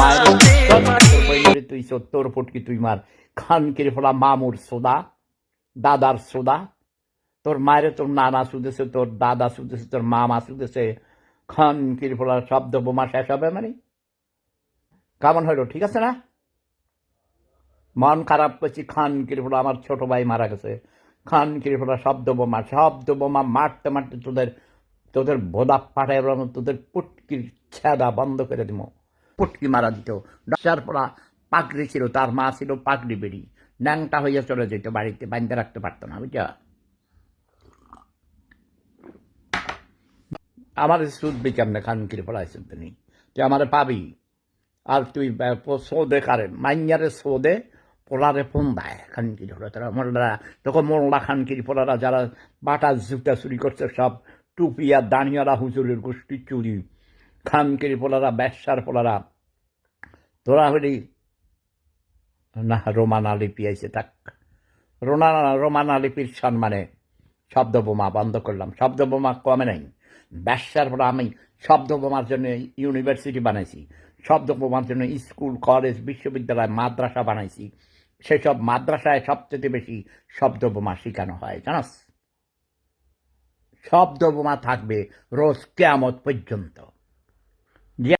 মায়ের তুই সত্তর ফুটকি তুই মার। খানকির ফোলা মামুর সোদা দাদার সোদা। তোর মায়ের তোর নানা শুধেছে তোর দাদা শুধেছে তোর মামা শুধেছে। খানকির ফোলা শব্দ বোমা শেষ হবে মানে। কেমন হইল ঠিক আছে না? মন খারাপ করছি খান কিরিফোলা আমার ছোট ভাই মারা গেছে। খান কিরিফোলা শব্দ বোমা শব্দ বোমা মারতে মারতে তোদের তোদের ভোদা পাঠায় তোদের পুটকির ছেদা বন্ধ করে দিব পুটকি মারা দিত। ডাক্তার পড়া পাগড়ি ছিল, তার মা ছিল পাগড়ি বেড়ি। ন্যাংটা হইয়া চলে যেত, বাড়িতে বাঁধতে রাখতে পারতো না বুঝা আমার সুদ সুদবি না খান কিরিফোলা সুদ নেই তুই আমার পাবি? আর তুই সৌদে কারে, মাইয়ারে সৌদে পোলারে ফোন দেয় খানকি ধরে তারা মোল্লা তখন মোল্লা খানকির পোলারা যারা বাটা জুতা চুরি করছে, সব টুপি আর দাঁড়িয়ারা হুজুরের গোষ্ঠী চুরি। খানকির পোলারা, ব্যবসার পোলারা, তোরা হলি না, রোমানা লিপি আইছে তাক রোনা, রোমানা লিপির সম্মানে শব্দ বোমা বন্ধ করলাম। শব্দ বোমা কমে নাই। ব্যবসার পর আমি শব্দ বোমার জন্য ইউনিভার্সিটি বানাইছি। শব্দ বোমার জন্য স্কুল, কলেজ, বিশ্ববিদ্যালয়, মাদ্রাসা বানাইছি। সেসব মাদ্রাসায় সবচেয়ে বেশি শব্দ বোমা শেখানো হয়, জানাস? শব্দ বোমা থাকবে রোজ কেয়ামত পর্যন্ত।